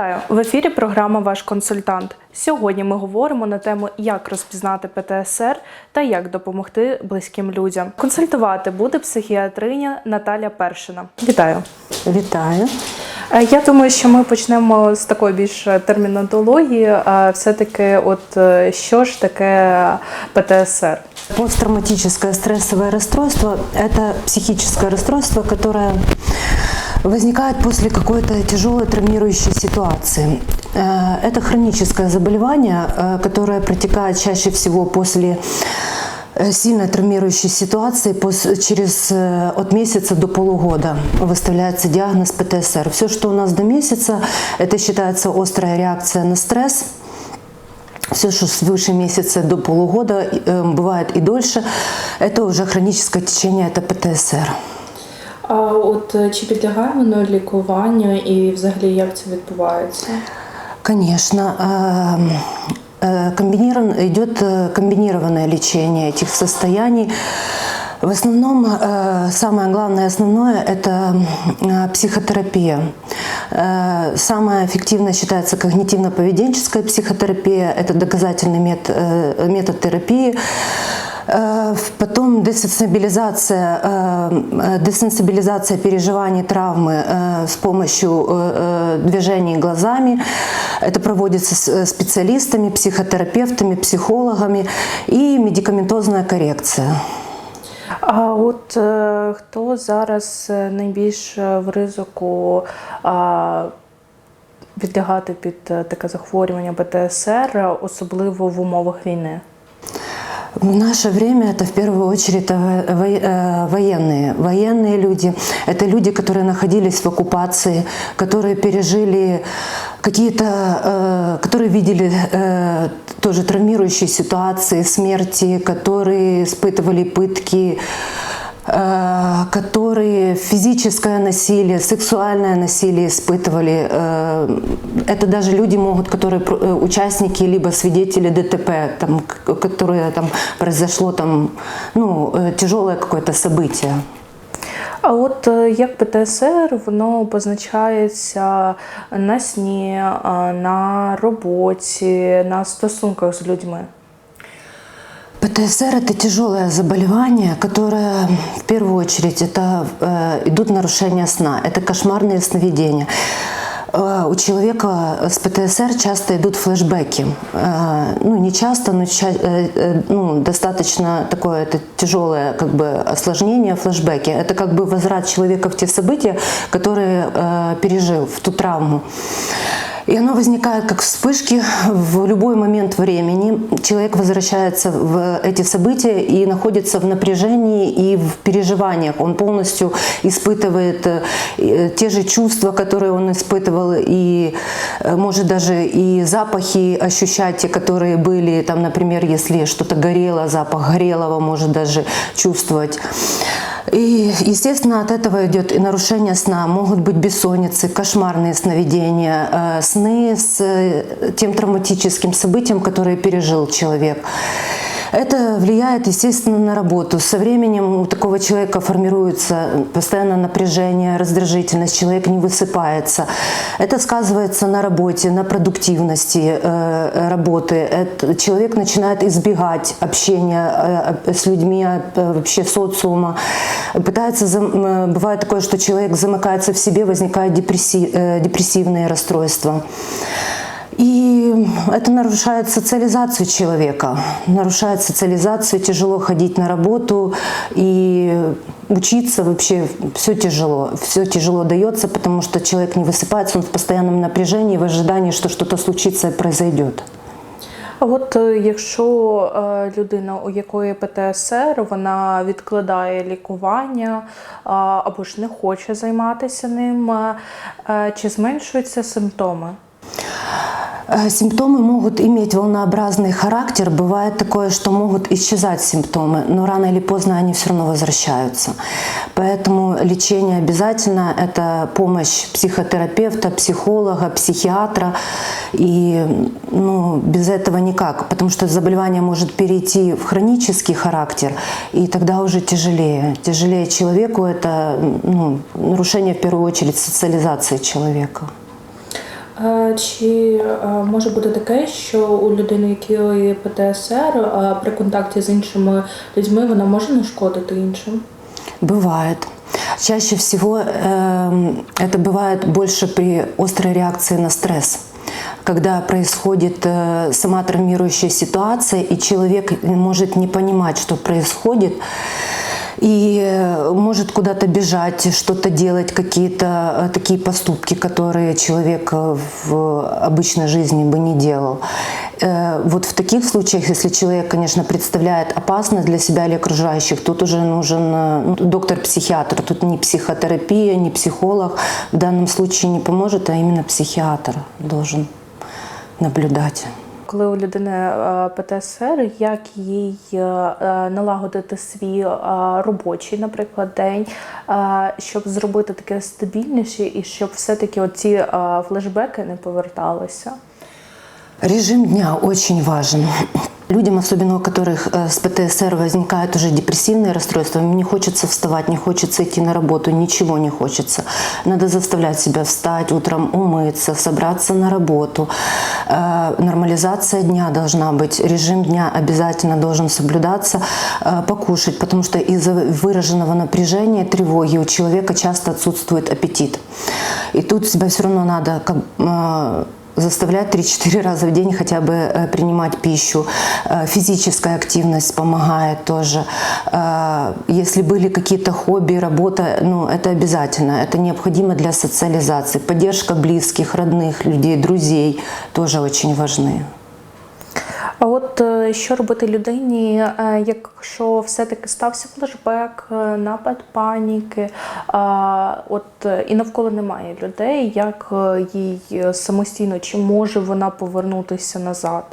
Вітаю в ефірі. Програма Ваш консультант. Сьогодні ми говоримо на тему, як розпізнати ПТСР та як допомогти близьким людям. Консультувати буде психіатриня Наталя Першина. Вітаю. Вітаю. Е, Я думаю, що ми почнемо з такої більш термінології. Е, Все-таки, от е, що ж таке ПТСР? Посттравматическое стрессовое расстройство – это психическое расстройство, которое возникает после какой-то тяжелой травмирующей ситуации. Э, Это хроническое заболевание, э, которое протекает чаще всего после э, сильно травмирующей ситуации через от месяца до полугода выставляется диагноз ПТСР. Все, что у нас до месяца, это считается острая реакция на стресс, все, что свыше месяца до полугода, бывает и дольше, это уже хроническое течение, это ПТСР. А от чи підлягає воно лікуванню і взагалі як це відбувається? Конечно, эм, э, комбинирован, идет э, комбинированное лечение этих состояний. В основном э, самое главное основное – это э, психотерапия. Э, Самая эффективная считается когнитивно-поведенческая психотерапия. Это доказательный э, метод терапии. Потом десенсибилизация, десенсибилизация переживаний травмы с помощью движений глазами. Это проводится с специалистами, психотерапевтами, психологами и медикаментозная коррекция. А от е, хто зараз е, найбільш е, в ризику відлягати під таке захворювання ПТСР, е, особливо в умовах війни? В наше время это в первую очередь э, э, военные. Военные люди – это люди, которые находились в оккупации, которые пережили какие-то, э, которые видели тоже травмирующие ситуации, смерти, которые испытывали пытки, которые физическое насилие, сексуальное насилие испытывали. Э, Это даже люди могут, которые про- э, участники либо свидетели ДТП, там, к- которые там произошло там, ну, э, тяжелое какое-то событие. А от е, як ПТСР воно позначається на сні, е, на роботі, на стосунках з людьми? ПТСР это тяжелое заболевание, которое в первую очередь это э, идут нарушения сна, это кошмарные сновидения. Э, У человека с ПТСР часто идут флешбеки. Э, Ну, не часто, но ча- э, ну, достаточно такое это тяжелое как бы, осложнение флешбеки. Это как бы возврат человека в те события, которые э, пережил, в ту травму. И оно возникает как вспышки в любой момент времени. Человек возвращается в эти события и находится в напряжении и в переживаниях. Он полностью испытывает э, те же чувства, которые он испытывал, и э, может даже и запахи ощущать, те, которые были, там, например, если что-то горело, запах горелого может даже чувствовать. И, естественно, от этого идет и нарушение сна, могут быть бессонницы, кошмарные сновидения, э, сны с э, тем травматическим событием, которое пережил человек. Это влияет, естественно, на работу. Со временем у такого человека формируется постоянное напряжение, раздражительность, человек не высыпается. Это сказывается на работе, на продуктивности э, работы. Это- человек начинает избегать общения э, с людьми, э, вообще социума. Пытается, э, бывает такое, что человек замыкается в себе, возникают депресси- э, депрессивные расстройства. И это нарушает социализацию человека, нарушает социализацию, тяжело ходить на работу и учиться вообще все тяжело, все тяжело дается, потому что человек не высыпается, он в постоянном напряжении, в ожидании, что что-то случится и произойдет. А от е, якщо е, людина, у якої ПТСР, вона відкладає лікування а, або ж не хоче займатися ним, е, е, чи зменшуються симптоми? Э, Симптомы могут иметь волнообразный характер. Бывает такое, что могут исчезать симптомы, но рано или поздно они все равно возвращаются. Поэтому лечение обязательно. Это помощь психотерапевта, психолога, психиатра. И ну, без этого никак, потому что заболевание может перейти в хронический характер, и тогда уже тяжелее. Тяжелее человеку это ну, нарушение в первую очередь социализации человека. Е, Чи е, може бути таке, що у людини, якої ПТСР, е, при контакті з іншими людьми вона може нашкодити іншим? Бывает. Чаще всего эм, это бывает больше при острой реакции на стресс. Когда происходит э, сама травмирующая ситуация, и человек может не понимать, что происходит, и э, может куда-то бежать, что-то делать, какие-то э, такие поступки, которые человек э, в обычной жизни бы не делал. Вот в таких случаях, если человек, конечно, представляет опасность для себя или окружающих, тут уже нужен ну, доктор-психиатр. Тут не психотерапия, не психолог в данном случае не поможет, а именно психиатр должен наблюдать. Коли у людини е, ПТСР, як їй е, е, налагодити свій робочий, наприклад, день, щоб зробити таке стабільніше і щоб все-таки оці флешбеки не поверталися? Режим дня очень важен. Людям, особенно у которых э, с ПТСР возникают уже депрессивные расстройства, им не хочется вставать, не хочется идти на работу, ничего не хочется. Надо заставлять себя встать утром, умыться, собраться на работу. Э, Нормализация дня должна быть, режим дня обязательно должен соблюдаться, э, покушать, потому что из-за выраженного напряжения, тревоги у человека часто отсутствует аппетит. И тут себя все равно надо заставлять 3-4 раза в день хотя бы э, принимать пищу. Э, Физическая активность помогает тоже. Э, Если были какие-то хобби, работа, ну, это обязательно. Это необходимо для социализации. Поддержка близких, родных людей, друзей тоже очень важны. А от е, що робити людині, е, якщо все-таки стався флешбек, е, напад паніки, а, от і навколо немає людей, як їй самостійно, чи може вона повернутися назад?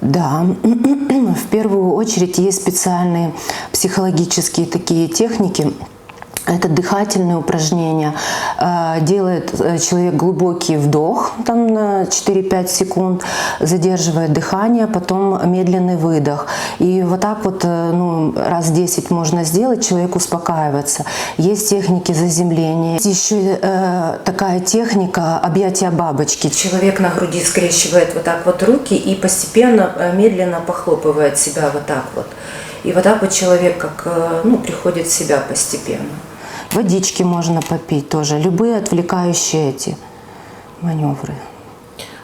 Да, в первую очередь есть специальные психологические такие техники. Это дыхательные упражнения. Э, Делает э, человек глубокий вдох там на 4-5 секунд, задерживает дыхание, потом медленный выдох. И вот так вот э, ну, раз 10 можно сделать, человек успокаивается. Есть техники заземления. Есть еще э, такая техника объятия бабочки. Человек на груди скрещивает вот так вот руки и постепенно, медленно похлопывает себя вот так вот. И вот так вот человек как ну, приходит в себя постепенно. Водички можно попить тоже. Любые отвлекающие эти маневры.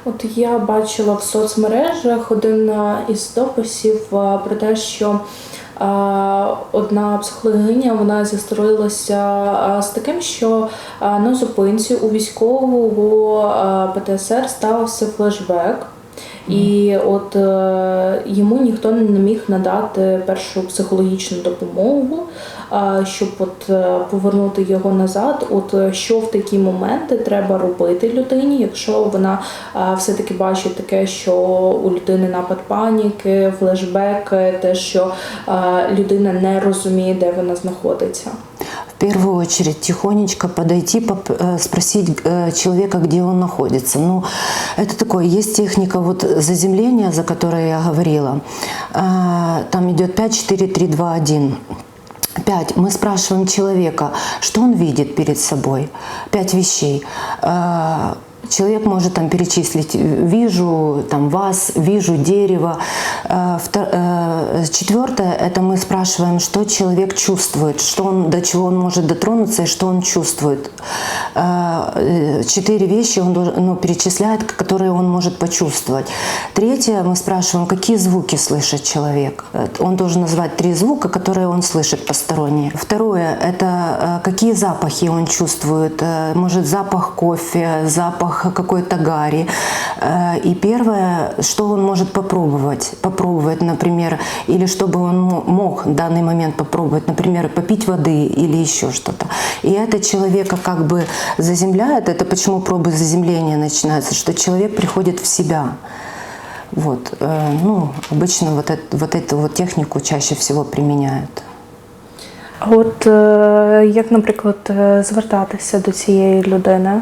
От я бачила в соцмережах один е, із дописів е, про те, що е, одна психологиня вона зістроїлася е, з таким, що е, на зупинці у військового е, ПТСР стався флешбек. І от е, йому ніхто не міг надати першу психологічну допомогу, щоб от е, повернути його назад. От е, що в такі моменти треба робити людині, якщо вона все-таки бачить таке, що у людини напад паніки, флешбек, е, те, що людина не розуміє, де вона знаходиться. Первую очередь тихонечко подойти, э, спросить э, человека, где он находится. Ну, это такое, есть техника вот заземления, за которой я говорила. А, Там идет 5, 4, 3, 2, 1. Пять. Мы спрашиваем человека, что он видит перед собой. Пять вещей. Человек может там перечислить, вижу там вас, вижу дерево. Втор- э, Четвертое, это мы спрашиваем, что человек чувствует, что он, до чего он может дотронуться и что он чувствует. Э, Четыре вещи он ну, перечисляет, которые он может почувствовать. Третье, мы спрашиваем, какие звуки слышит человек. Э, Он должен назвать три звука, которые он слышит посторонние. Второе, это э, какие запахи он чувствует. Э, Может запах кофе, запах какой-то гари. Э, И первое, что он может попробовать. Попробовать, например, или чтобы он мо- мог в данный момент попробовать, например, попить воды или еще что-то. И это человека как бы заземляет. Это почему пробы заземления начинаются, что человек приходит в себя. Вот, э, ну, обычно вот, это, вот эту вот технику чаще всего применяют. А от е, як, наприклад, е, звертатися до цієї людини?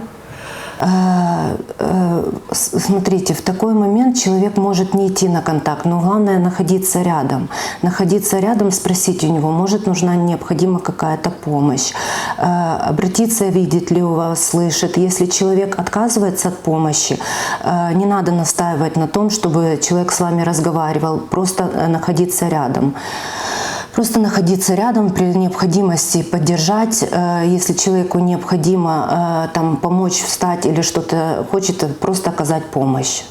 Э, э, Смотрите, в такой момент человек может не идти на контакт, но главное находиться рядом. Находиться рядом, спросить у него, может нужна необходима какая-то помощь, Э, обратиться, видит ли у вас, слышит. Если человек отказывается от помощи, не надо настаивать на том, чтобы человек с вами разговаривал, просто находиться рядом. Просто находиться рядом при необходимости поддержать, э, если человеку необходимо э, там помочь встать или что-то хочет, просто оказать помощь.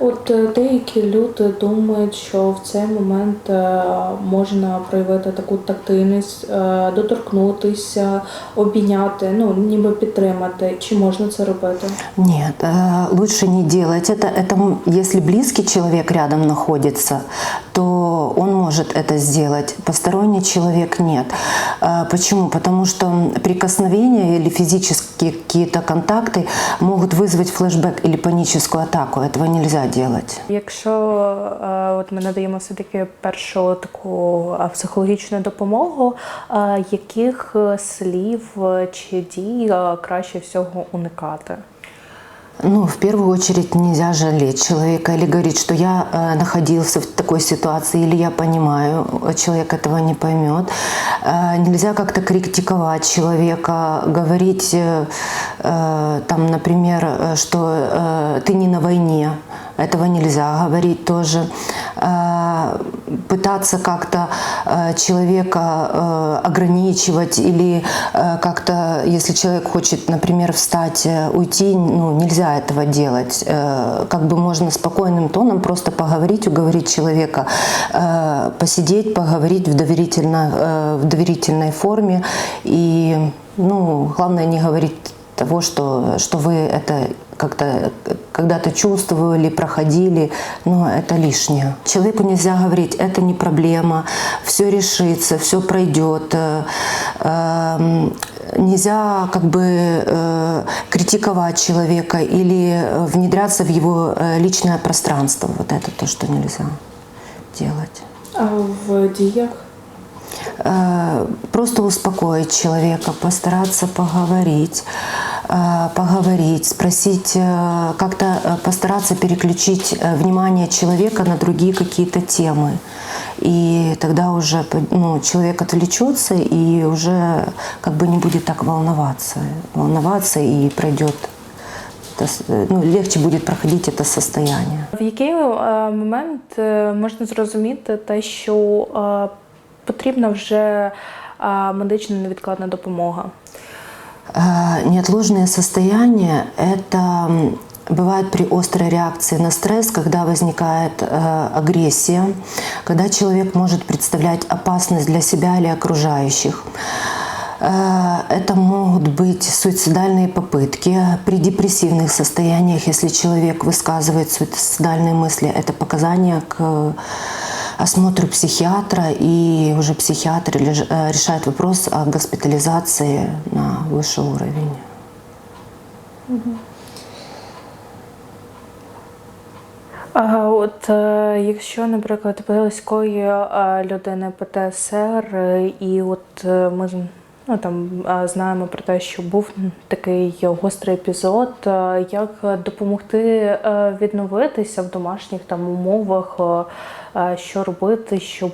От е, деякі люди думають, що в цей момент е, можна проявити таку тактильність, е, доторкнутися, обійняти, ну ніби підтримати. Чи можна це робити? Нет, э, лучше не делать это. Это м- если близкий человек рядом находится, то он может это сделать. Посторонний человек нет. Э, Почему? Потому что прикосновения или физические какие-то контакты могут вызвать флешбэк или паническую атаку. Этого нельзя делать. Якщо е, от ми надаємо все таки першу таку е, психологічну допомогу, е, яких е, слів е, чи дій е, краще всього уникати? Ну, в первую очередь нельзя жалеть человека или говорить, что я э, находился в такой ситуации, или я понимаю, а человек этого не поймет. Э, нельзя как-то критиковать человека, говорить, э, э, там, например, э, что э, ты не на войне. Этого нельзя говорить тоже. Э, Пытаться как-то э, человека э, ограничивать или как-то, если человек хочет, например, встать, уйти, ну, нельзя этого делать. Как бы можно спокойным тоном просто поговорить, уговорить человека, посидеть, поговорить в, доверительно, в доверительной форме. И, ну, главное не говорить того, что, что вы это как-то когда-то чувствовали, проходили, но это лишнее. Человеку нельзя говорить, это не проблема, все решится, все пройдет. Э, эм, Нельзя как бы э, критиковать человека или э, внедряться в его личное пространство. Вот это то, что нельзя делать. А в діях? Э, просто успокоить человека, постараться поговорить, поговорить, спросить, э, как-то э, постараться переключить э, внимание человека на другие какие-то темы. И тогда уже ну, человек отвлечется и уже как бы не будет так волноваться. Волноваться и пройдет. это с- э, Ну, легче будет проходить это состояние. В який е, момент е, можна зрозуміти те, що е, потрібна вже е, медична невідкладна допомога? Э, Неотложные состояния – это бывает при острой реакции на стресс, когда возникает э, агрессия, когда человек может представлять опасность для себя или окружающих. Э, Это могут быть суицидальные попытки. При депрессивных состояниях, если человек высказывает суицидальные мысли, это показания к осмотру психиатра, и уже психиатр э, решает вопрос о госпитализации на высший уровень. А от е, якщо, наприклад, близької е, людини ПТСР, і от е, ми ну, там, знаємо про те, що був такий гострий епізод, е, як допомогти е, відновитися в домашніх там умовах, е, що робити, щоб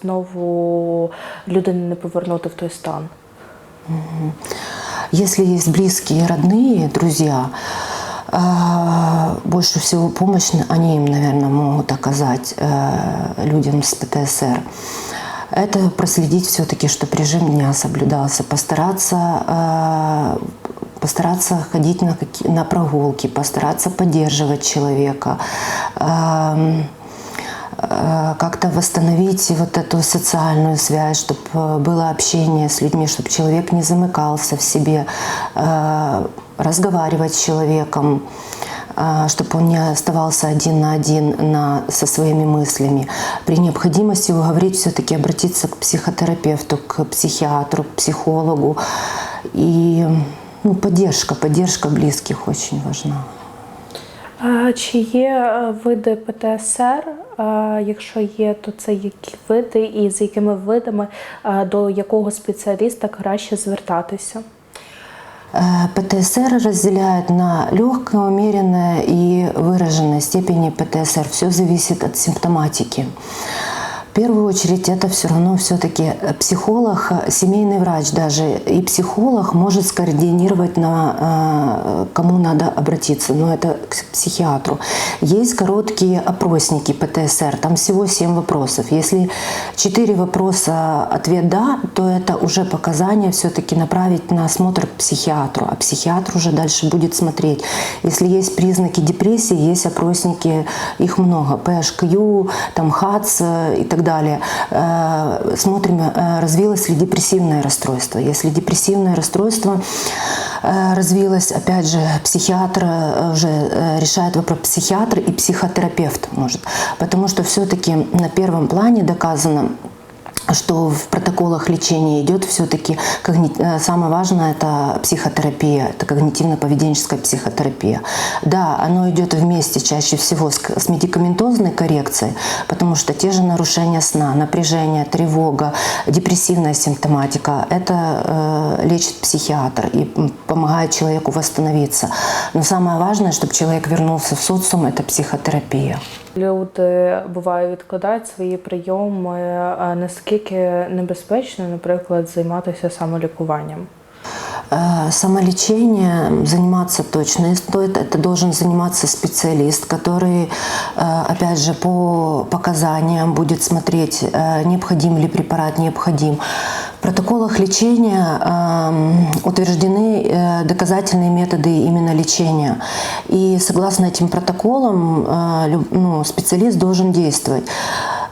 знову людину не повернути в той стан? Если есть близкие, родные, друзья, больше всего помощь они им, наверное, могут оказать людям с ПТСР. Это проследить все-таки, чтобы режим дня соблюдался, постараться э, постараться ходить на, какие, на прогулки, постараться поддерживать человека, эм, э, как-то восстановить вот эту социальную связь, чтобы было общение с людьми, чтобы человек не замыкался в себе, э, разговаривать с человеком, чтобы он не оставался один на один на, со своими мыслями. При необходимости уговорить все-таки обратиться к психотерапевту, к психиатру, к психологу. И ну, поддержка, поддержка близких очень важна. А Чи є види ПТСР? Якщо є, то це які види і з якими видами до якого спеціаліста краще звертатися? Э, ПТСР разделяют на легкое, умеренное и выраженное степени ПТСР. Все зависит от симптоматики. Первую очередь это все равно все-таки психолог, э, семейный врач даже и психолог может скоординировать, на э, кому надо обратиться, но это к психиатру. Есть короткие опросники ПТСР, там всего 7 вопросов. Если 4 вопроса ответ «да», то это уже показания все-таки направить на осмотр к психиатру, а психиатр уже дальше будет смотреть. Если есть признаки депрессии, есть опросники, их много, PHQ, там ХАЦ и так далее. Э, Смотрим, э, развилось ли депрессивное расстройство. Если депрессивное расстройство э, развилось, опять же, психиатр уже решает вопрос психиатр и психотерапевт может. Потому что все-таки на первом плане доказано, что в протоколах лечения идет все-таки самое важное это психотерапия, это когнитивно-поведенческая психотерапия. Да, оно идет вместе чаще всего с, с медикаментозной коррекцией, потому что те же нарушения сна, напряжение, тревога, депрессивная симптоматика, это э, лечит психиатр и помогает человеку восстановиться. Но самое важное, чтобы человек вернулся в социум, это психотерапия. Люди буває відкладають свої прийоми. А Наскільки небезпечно, наприклад, займатися самолікуванням? Э, Самолечение заниматься точно не стоит. Это должен заниматься специалист, который, э, опять же, по показаниям будет смотреть, э, необходим ли препарат, необходим. Протоколах лечения эм, утверждены доказательные методы именно лечения. И согласно этим протоколам ну, специалист должен действовать.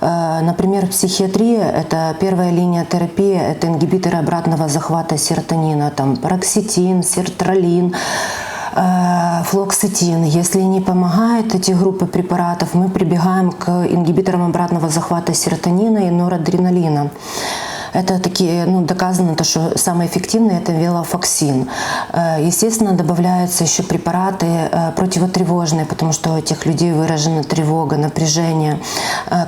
Например, психиатрия – это первая линия терапии, это ингибиторы обратного захвата серотонина, там пароксетин, сертралин, флоксетин. Если не помогают эти группы препаратов, мы прибегаем к ингибиторам обратного захвата серотонина и норадреналина. Это такие, ну, доказано, то, что самое эффективное это велофоксин. Естественно, добавляются еще препараты противотревожные, потому что у этих людей выражена тревога, напряжение,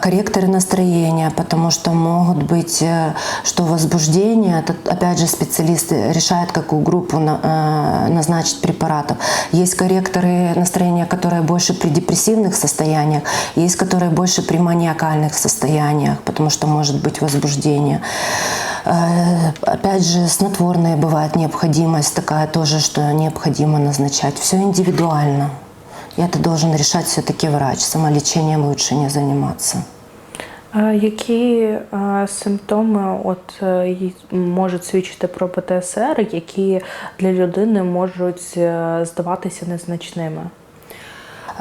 корректоры настроения, потому что могут быть, что возбуждение, это, опять же, специалисты решают, какую группу назначить препаратов. Есть корректоры настроения, которые больше при депрессивных состояниях, есть которые больше при маниакальных состояниях, потому что может быть возбуждение. Опять же, снотворные бывает необходимость такая тоже, что необходимо назначать. Все индивидуально. И это должен решать все-таки врач. Самолечением лучше не заниматься. Які е, симптоми от е, й- можуть свідчити про ПТСР, які для людини можуть е, здаватися незначними?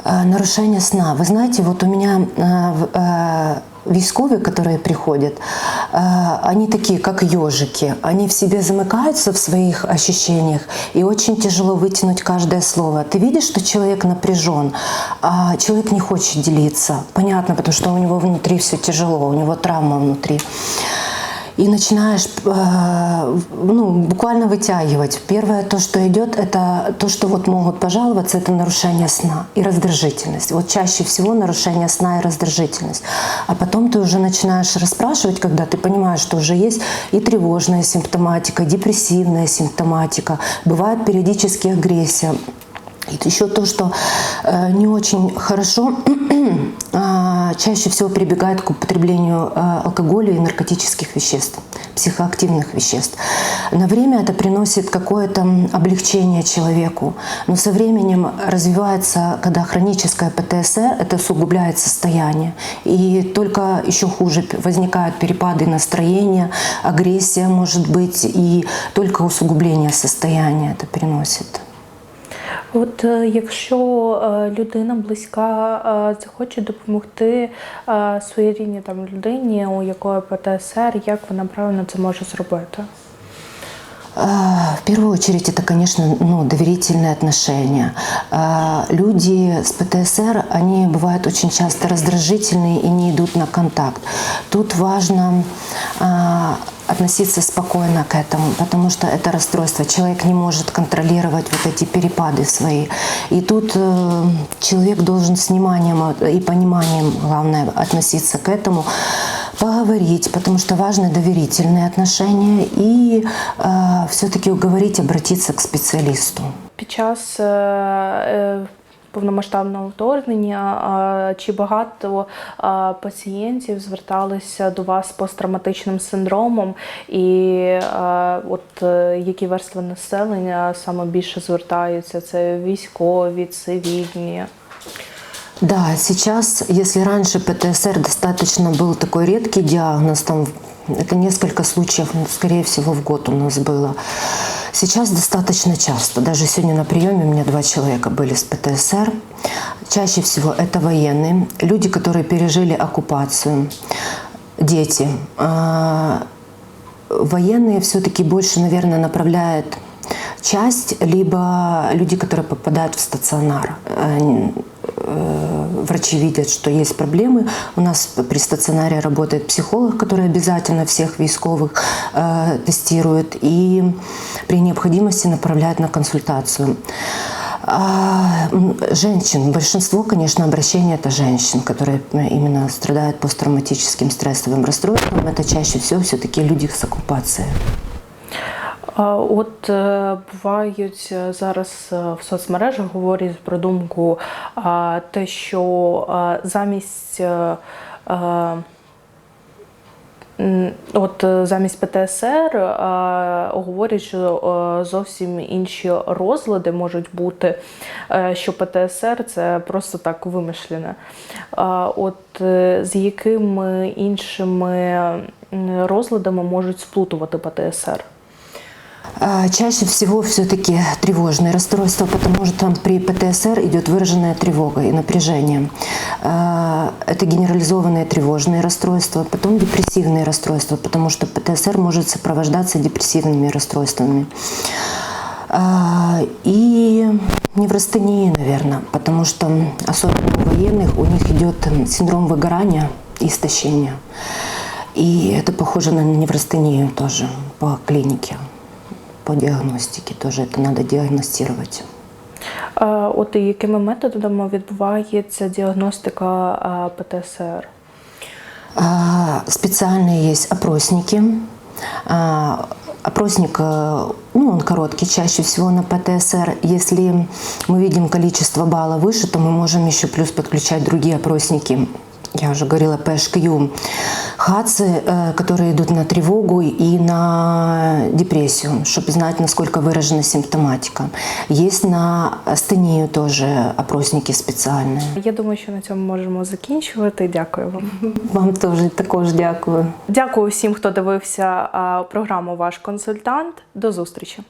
Э, Нарушение сна. Вы знаете, вот у меня э, в- э, которые приходят, они такие, как ежики. Они в себе замыкаются в своих ощущениях, и очень тяжело вытянуть каждое слово. Ты видишь, что человек напряжен, а человек не хочет делиться. Понятно, потому что у него внутри все тяжело, у него травма внутри и начинаешь э, ну, буквально вытягивать. Первое, то, что идет, это то, что вот могут пожаловаться, это нарушение сна и раздражительность. Вот чаще всего нарушение сна и раздражительность. А потом ты уже начинаешь расспрашивать, когда ты понимаешь, что уже есть и тревожная симптоматика, и депрессивная симптоматика, бывает периодически агрессия. Еще то, что э, не очень хорошо, а, чаще всего прибегает к употреблению э, алкоголя и наркотических веществ, психоактивных веществ. На время это приносит какое-то облегчение человеку, но со временем развивается, когда хроническое ПТСР, это усугубляет состояние. И только еще хуже возникают перепады настроения, агрессия может быть, и только усугубление состояния это приносит. От е, якщо е, людина близька е, захоче допомогти е, своїй рідній там людині, у якої ПТСР, як вона правильно це може зробити? А, В первую очередь это, конечно, ну, доверительные отношения. А, Люди с ПТСР, они бывают очень часто раздражительные и не идут на контакт. Тут важно а, относиться спокойно к этому, потому что это расстройство. Человек не может контролировать вот эти перепады свои. И тут э, человек должен с вниманием и пониманием, главное, относиться к этому. поговорить, потому что важны доверительные отношения, и все-таки уговорить обратиться к специалисту. Під час е, е, повномасштабного вторгнення чи багато пацієнтів зверталися до вас з посттравматичним синдромом, і от е, які верстви населення саме більше звертаються? Це військові, цивільні. Да, сейчас, если раньше ПТСР достаточно был такой редкий диагноз, там это несколько случаев, ну, скорее всего, в год у нас было. Сейчас достаточно часто. Даже сегодня на приеме у меня два человека были с ПТСР. Чаще всего это военные, люди, которые пережили оккупацию, дети. А, Военные все-таки больше, наверное, направляют часть, либо люди, которые попадают в стационар. Э, Врачи видят, что есть проблемы. У нас при стационаре работает психолог, который обязательно всех військовых э, тестирует и при необходимости направляет на консультацию. А, женщин, большинство, конечно, обращений это женщин, которые именно страдают посттравматическим стрессовым расстройством. Это чаще всего все-таки люди с оккупацией. От е, бувають е, зараз е, в соцмережах говорять про думку те, що замість От замість ПТСР говорять, що зовсім інші розлади можуть бути, що ПТСР це просто так вимишлене. От з якими іншими розладами можуть сплутувати ПТСР? А, Чаще всего все-таки тревожные расстройства, потому что там при ПТСР идет выраженная тревога и напряжение. А, Это генерализованные тревожные расстройства, потом депрессивные расстройства, потому что ПТСР может сопровождаться депрессивными расстройствами. А, И неврастении, наверное, потому что особенно у военных у них идет синдром выгорания истощения. И это похоже на неврастению тоже по клинике, по диагностике тоже это надо диагностировать. Е, От і якими методами відбувається діагностика е, ПТСР? А, Специальные есть опросники. А, Опросник, э, ну, он короткий, чаще всего на ПТСР. Если мы видим количество баллов выше, то мы можем еще плюс подключать другие опросники. Я уже говорила, PHQ. ХАЦы, э, которые идут на тревогу и на депрессию, чтобы знать, насколько выражена симптоматика. Есть на астению тоже опросники специальные. Я думаю, що на цьому можемо закінчувати. Дякую вам. Вам тоже також дякую. Дякую всім, хто дивився е, програму Ваш консультант. До зустрічі.